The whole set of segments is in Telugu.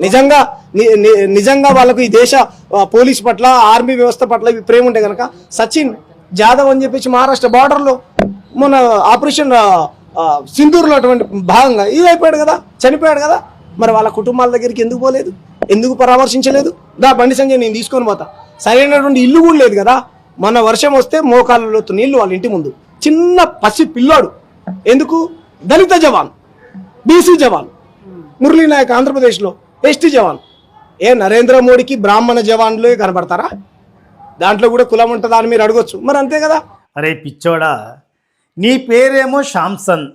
నిజంగా ని- నిజంగా వాళ్ళకు ఈ దేశ పోలీస్ పట్ల ఆర్మీ వ్యవస్థ పట్ల ఇవి ప్రేమ ఉంటే కనుక సచిన్ జాదవ్ అని చెప్పేసి మహారాష్ట్ర బార్డర్లో మన ఆపరేషన్ ఆ, సింధూర్లో అటువంటి భాగంగా ఇది అయిపోయాడు కదా చనిపోయాడు కదా. మరి వాళ్ళ కుటుంబాల దగ్గరికి ఎందుకు పోలేదు? ఎందుకు పరామర్శించలేదు? దా బండి సంజయ్ నేను తీసుకొని పోతా. సరైనటువంటి ఇల్లు కూడా లేదు కదా. మన వర్షం వస్తే మోకాళ్ళలో నీళ్ళు వాళ్ళ ఇంటి ముందు. చిన్న పసి పిల్లోడు. ఎందుకు? దళిత జవాన్ బీసీ జవాన్. మురళీ నాయక్ ఆంధ్రప్రదేశ్లో బెస్ట్ జవాన్. ఏ నరేంద్ర మోడీకి బ్రాహ్మణ జవాన్లే కనబడతారా? దాంట్లో కూడా కులం ఉంటుందా అని మీరు అడగొచ్చు. మరి అంతే కదా? అరే పిచ్చోడా నీ పేరేమో శాంసన్.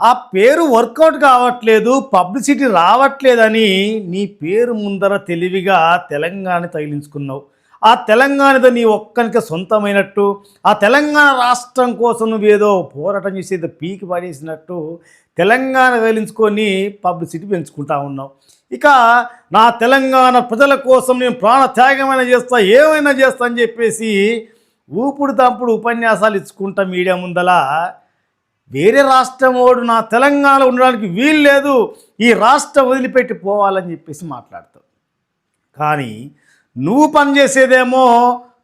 ఆ పేరు వర్కౌట్ కావట్లేదు పబ్లిసిటీ రావట్లేదని నీ పేరు ముందర తెలివిగా తెలంగాణ తగిలించుకున్నావు. ఆ తెలంగాణతో నీ ఒక్కనికి సొంతమైనట్టు ఆ తెలంగాణ రాష్ట్రం కోసం నువ్వేదో పోరాటం చేసేదో పీకి పడేసినట్టు తెలంగాణ వేలించుకొని పబ్లిసిటీ పెంచుకుంటా ఉన్నావు. ఇక నా తెలంగాణ ప్రజల కోసం నేను ప్రాణ త్యాగమైనా చేస్తా ఏమైనా చేస్తా అని చెప్పేసి ఊపుడు తంపుడు ఉపన్యాసాలు ఇచ్చుకుంటా మీడియా ముందల. వేరే రాష్ట్రం వాడు నా తెలంగాణలో ఉండడానికి వీలు లేదు ఈ రాష్ట్రం వదిలిపెట్టి పోవాలని చెప్పేసి మాట్లాడతావు. కానీ నువ్వు పనిచేసేదేమో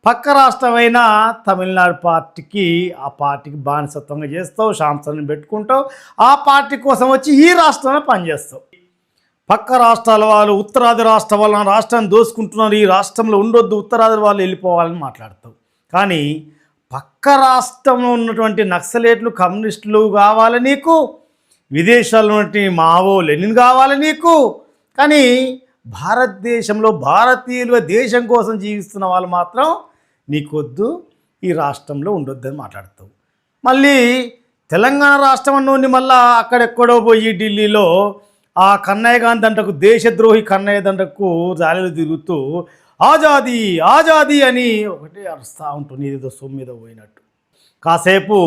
పక్క రాష్ట్రమైన తమిళనాడు పార్టీకి ఆ పార్టీకి బానిసత్వంగా చేస్తావు శాంసన్ని పెట్టుకుంటావు ఆ పార్టీ కోసం వచ్చి ఈ రాష్ట్రంలో పనిచేస్తావు. పక్క రాష్ట్రాల వాళ్ళు ఉత్తరాది రాష్ట్ర వల్ల రాష్ట్రాన్ని దోసుకుంటున్నారు ఈ రాష్ట్రంలో ఉండొద్దు ఉత్తరాది వాళ్ళు వెళ్ళిపోవాలని మాట్లాడతావు. కానీ పక్క రాష్ట్రంలో ఉన్నటువంటి నక్సలేట్లు కమ్యూనిస్టులు కావాలి నీకు విదేశాల్లో ఉన్నటువంటి మావో లెనిన్ కావాలి నీకు. కానీ భారతదేశంలో భారతీయులు దేశం కోసం జీవిస్తున్న వాళ్ళు మాత్రం నీకొద్దు ఈ రాష్ట్రంలో ఉండొద్దని మాట్లాడతావు. మళ్ళీ తెలంగాణ రాష్ట్రం అన్నోని మళ్ళా అక్కడెక్కడో పోయి ఢిల్లీలో ఆ కన్నయ్య గాంధీ దండకు దేశద్రోహి కన్నయ్య దండకు జాలీలు తిరుగుతూ ఆజాదీ ఆజాదీ అని ఒకటే అరుస్తూ ఉంటుంది ఏదో సొమ్ము మీద పోయినట్టు. కాసేపు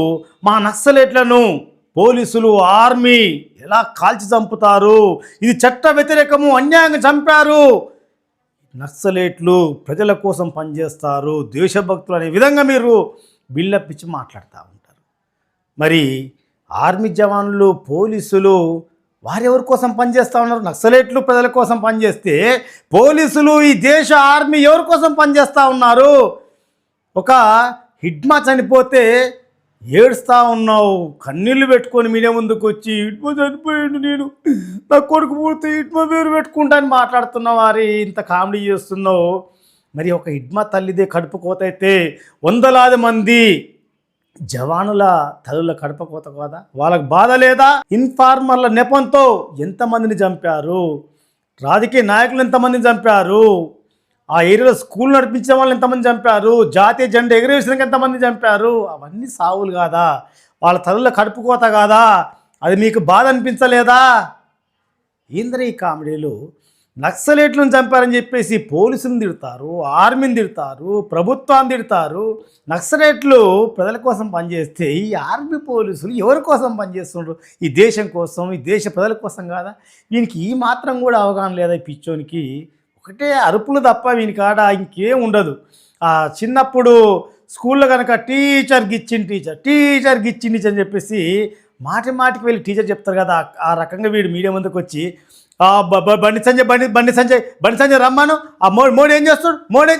మా నక్సలేట్లను పోలీసులు ఆర్మీ ఎలా కాల్చి చంపుతారు? ఇది చట్ట వ్యతిరేకము అన్యాయంగా చంపారు. నక్సలేట్లు ప్రజల కోసం పనిచేస్తారు దేశభక్తులు అనే విధంగా మీరు బిల్లప్పించి మాట్లాడుతూ ఉంటారు. మరి ఆర్మీ జవాన్లు పోలీసులు వారెవరి కోసం పనిచేస్తూ ఉన్నారు? నక్సలేట్లు ప్రజల కోసం పనిచేస్తే పోలీసులు ఈ దేశ ఆర్మీ ఎవరి కోసం పనిచేస్తూ ఉన్నారు? ఒక హిడ్మా చనిపోతే ఏడుస్తా ఉన్నావు కన్నీళ్ళు పెట్టుకొని మీడియా ముందుకు వచ్చి ఇట్మ చనిపోయాడు నేను నా కొడుకు పూర్తి ఇట్మ పేరు పెట్టుకుంటాను మాట్లాడుతున్నావు వారి ఇంత కామెడీ చేస్తున్నావు. మరి ఒక ఇడ్మ తల్లిదే కడుపు కోత అయితే వందలాది మంది జవానుల తల్లుల కడప కోత కదా? వాళ్ళకి బాధ లేదా? ఇన్ఫార్మర్ల నెపంతో ఎంతమందిని చంపారు? రాజకీయ నాయకులు ఎంతమందిని చంపారు? ఆ ఏరియాలో స్కూల్ నడిపించే వాళ్ళని ఎంతమంది చంపారు? జాతీయ జెండా ఎగరవేసినాక ఎంతమంది చంపారు? అవన్నీ సావులు కాదా? వాళ్ళ తల్లుల కడుపు కోత కాదా? అది మీకు బాధ అనిపించలేదా? ఏంద్ర ఈ కామెడీలు నక్సలేట్లను చంపారని చెప్పేసి పోలీసులను తిడతారు ఆర్మీని తిడతారు ప్రభుత్వాన్ని తిడతారు. నక్సలేట్లు ప్రజల కోసం పనిచేస్తే ఈ ఆర్మీ పోలీసులు ఎవరి కోసం పనిచేస్తున్నారు ఈ దేశం కోసం ఈ దేశ ప్రజల కోసం కాదా? దీనికి ఈ మాత్రం కూడా అవగాహన లేదా ఈ పిచ్చోనికి? ఒకటే అరుపులు తప్ప వీని కాడ ఇంకేం ఉండదు. చిన్నప్పుడు స్కూల్లో కనుక టీచర్ గిచ్చిన టీచర్ టీచర్ గిచ్చిన టీచర్ అని చెప్పేసి మాటి మాటికి వెళ్ళి టీచర్ చెప్తారు కదా ఆ- రకంగా వీడు మీడియా ముందుకు వచ్చి బండి సంజయ్ బండి బండి సంజయ్ బండి సంజయ్ రమ్మాను. ఆ మో మోడీ ఏం చేస్తాడు మోడీ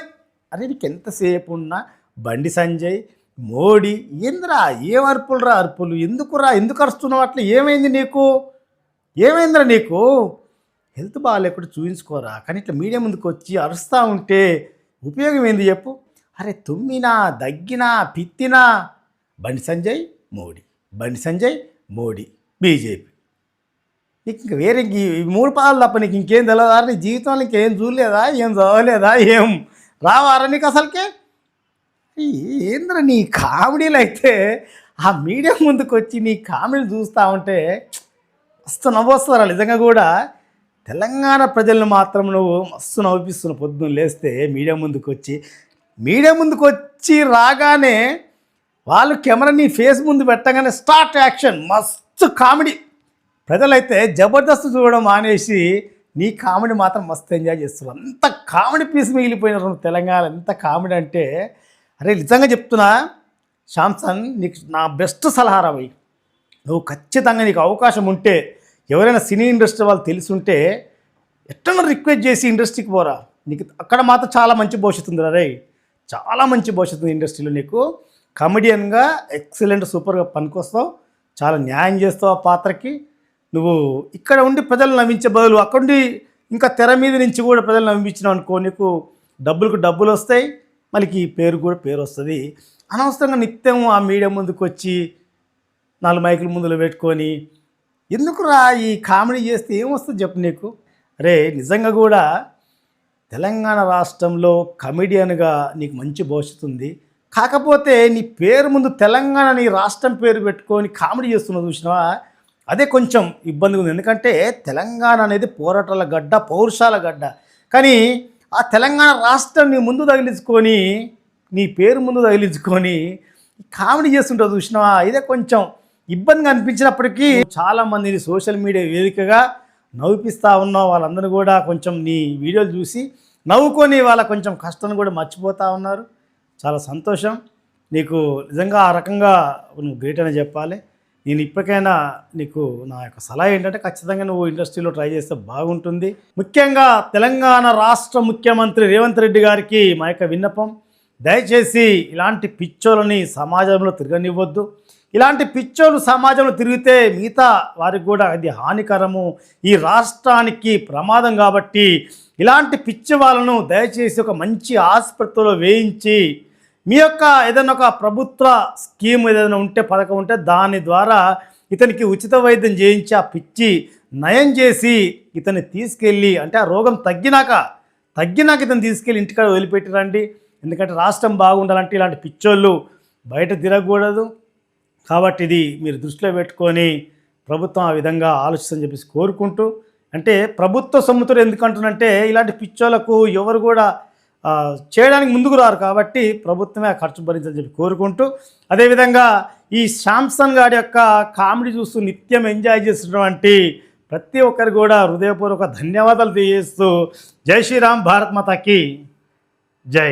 అరే నీకు ఎంతసేపు ఉన్నా బండి సంజయ్ మోడీ ఏందిరా ఏం అరుపులు రా అరుపులు? ఎందుకురా ఎందుకు అరుస్తున్నావు? అట్లా ఏమైంది నీకు? ఏమైందిరా నీకు? హెల్త్ బాగాలేకుండా చూపించుకోరా కానీ ఇట్లా మీడియా ముందుకు వచ్చి అరుస్తూ ఉంటే ఉపయోగం ఏంది చెప్పు. అరే తుమ్మినా దగ్గినా పిత్తినా? బండి సంజయ్ మోడీ. బండి సంజయ్ మోడీ. బీజేపీ. నీకు ఇంకా వేరే ఇంక ఈ మూడు పాదాలు తప్ప నీకు ఇంకేం తెలియదా నీ జీవితంలో ఇంకేం చూడలేదా? ఏం చదవలేదా? ఏం రావారా నీకు అసలుకే? ఏంద్ర నీ కామెడీలు అయితే? ఆ మీడియా ముందుకు వచ్చి నీ కామెడీలు చూస్తూ ఉంటే మస్తు నవ్వొస్తారా నిజంగా కూడా. తెలంగాణ ప్రజలను మాత్రం నువ్వు మస్తు నవ్విస్తున్న పొద్దున్న లేస్తే మీడియా ముందుకు వచ్చి మీడియా ముందుకు వచ్చి రాగానే వాళ్ళు కెమెరా నీ ఫేస్ ముందు పెట్టగానే స్టార్ట్ యాక్షన్ మస్తు కామెడీ. ప్రజలైతే జబర్దస్త్ చూడడం మానేసి నీ కామెడీ మాత్రం మస్తు ఎంజాయ్ చేస్తున్నారు. అంత కామెడీ పీస్ మిగిలిపోయినారు నువ్వు తెలంగాణ ఎంత కామెడీ అంటే. అరే నిజంగా చెప్తున్నా శాంసన్ నీకు నా బెస్ట్ సలహా రావయ్యి. నువ్వు ఖచ్చితంగా నీకు అవకాశం ఉంటే ఎవరైనా సినీ ఇండస్ట్రీ వాళ్ళు తెలిసి ఉంటే ఎట్లా రిక్వెస్ట్ చేసి ఇండస్ట్రీకి పోరా. నీకు అక్కడ మాత్రం చాలా మంచి భవిష్యత్తు ఉంది రే చాలా మంచి భవిష్యత్తు ఉంది ఇండస్ట్రీలో నీకు. కమెడియన్గా ఎక్సలెంట్ సూపర్గా పనికొస్తావు. చాలా న్యాయం చేస్తావు ఆ పాత్రకి. నువ్వు ఇక్కడ ఉండి ప్రజలు నవ్వించే బదులు అక్కడుండి ఇంకా తెర మీద నుంచి కూడా ప్రజలు నవ్వించినావు అనుకో నీకు డబ్బులకు డబ్బులు వస్తాయి. మళ్ళీ పేరు కూడా పేరు వస్తుంది. అనవసరంగా నిత్యం ఆ మీడియా ముందుకు వచ్చి నాలుగు మైకుల ముందులో పెట్టుకొని ఎందుకురా ఈ కామెడీ చేస్తే ఏమొస్తుంది చెప్పు నీకు? అరే నిజంగా కూడా తెలంగాణ రాష్ట్రంలో కమెడియన్గా నీకు మంచి భవిష్యత్తు ఉంది. కాకపోతే నీ పేరు ముందు తెలంగాణ నీ రాష్ట్రం పేరు పెట్టుకొని కామెడీ చేస్తున్నావు చూసినావా? అదే కొంచెం ఇబ్బందిగా ఉంది. ఎందుకంటే తెలంగాణ అనేది పోరాటాల గడ్డ పౌరుషాల గడ్డ. కానీ ఆ తెలంగాణ రాష్ట్రం నీ ముందు తగిలించుకొని నీ పేరు ముందు తగిలించుకొని కామెడీ చేస్తుంటావు చూసినావా? ఇదే కొంచెం ఇబ్బందిగా అనిపించినప్పటికీ చాలా మందిని సోషల్ మీడియా వేదికగా నవ్విపిస్తూ ఉన్నావు వాళ్ళందరూ కూడా కొంచెం నీ వీడియోలు చూసి నవ్వుకొని వాళ్ళ కొంచెం కష్టాన్ని కూడా మర్చిపోతూ ఉన్నారు. చాలా సంతోషం. నీకు నిజంగా ఆ రకంగా నువ్వు గ్రేట్ అని చెప్పాలి. నేను ఇప్పటికైనా నీకు నా యొక్క సలహా ఏంటంటే ఖచ్చితంగా నువ్వు ఇండస్ట్రీలో ట్రై చేస్తే బాగుంటుంది. ముఖ్యంగా తెలంగాణ రాష్ట్ర ముఖ్యమంత్రి రేవంత్ రెడ్డి గారికి మా యొక్క విన్నపం. దయచేసి ఇలాంటి పిచ్చోలని సమాజంలో తిరగనివ్వద్దు. ఇలాంటి పిచ్చోలు సమాజంలో తిరిగితే మిగతా వారికి కూడా అది హానికరము. ఈ రాష్ట్రానికి ప్రమాదం కాబట్టి ఇలాంటి పిచ్చి వాళ్ళను దయచేసి ఒక మంచి ఆసుపత్రిలో వేయించి మీ యొక్క ఏదైనా ఒక ప్రభుత్వ స్కీమ్ ఏదైనా ఉంటే పథకం ఉంటే దాని ద్వారా ఇతనికి ఉచిత వైద్యం చేయించి ఆ పిచ్చి నయం చేసి ఇతన్ని తీసుకెళ్ళి అంటే ఆ రోగం తగ్గినాక తగ్గినాక ఇతను తీసుకెళ్ళి ఇంటికాడ వదిలిపెట్టి రండి ఎందుకంటే రాష్ట్రం బాగుండాలంటే ఇలాంటి పిచ్చోళ్ళు బయట తిరగకూడదు. కాబట్టి ఇది మీరు దృష్టిలో పెట్టుకొని ప్రభుత్వం ఆ విధంగా ఆలోచిస్తని చెప్పేసి కోరుకుంటూ అంటే ప్రభుత్వ సొమ్ముతులు ఎందుకంటున్నంటే ఇలాంటి పిచ్చోలకు ఎవరు కూడా చేయడానికి ముందుకు రారు కాబట్టి ప్రభుత్వమే ఖర్చు భరించాలని చెప్పి కోరుకుంటూ అదేవిధంగా ఈ శాంసన్ గారి యొక్క కామెడీ చూస్తూ నిత్యం ఎంజాయ్ చేస్తున్నటువంటి ప్రతి ఒక్కరు కూడా హృదయపూర్వక ధన్యవాదాలు తెలియజేస్తూ జై శ్రీరామ్ భారత్ మాతకి జై.